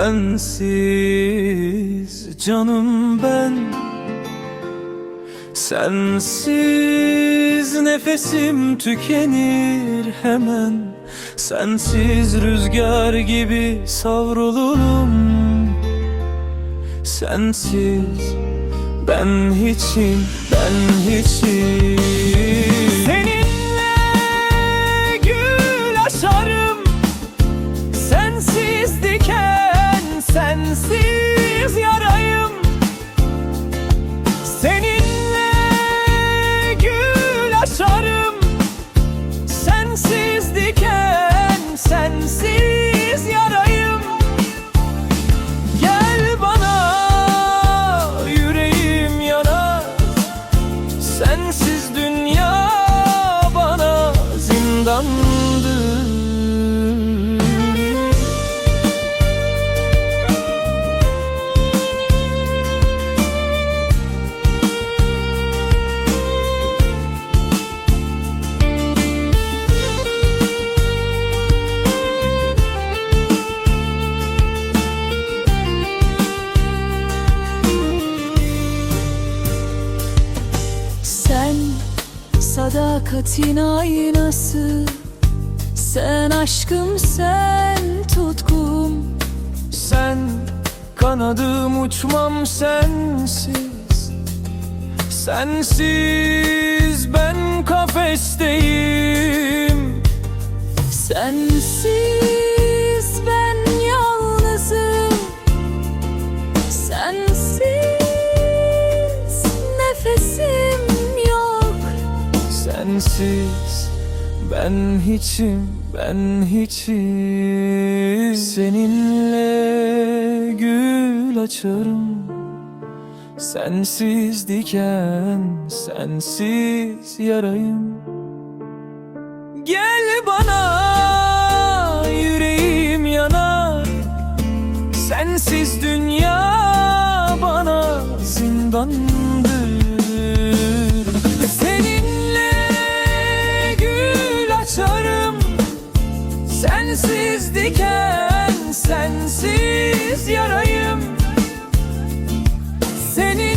sensiz canım ben. Sensiz nefesim tükenir hemen. Sensiz rüzgar gibi savrulurum. Sensiz ben hiçim, ben hiçim. Seninle gül açarım Sensiz dünya sadakatin aynası. Sen aşkım sen tutkum. Sen kanadım uçmam sensiz. Sensiz ben kafesteyim. Sensiz Sensiz ben hiçim ben hiçim. Seninle gül açarım. Sensiz diken sensiz yarayım. Gel bana yüreğim yanar. Sensiz dünya bana zindandır Sensiz diken sensiz yarayım. Seni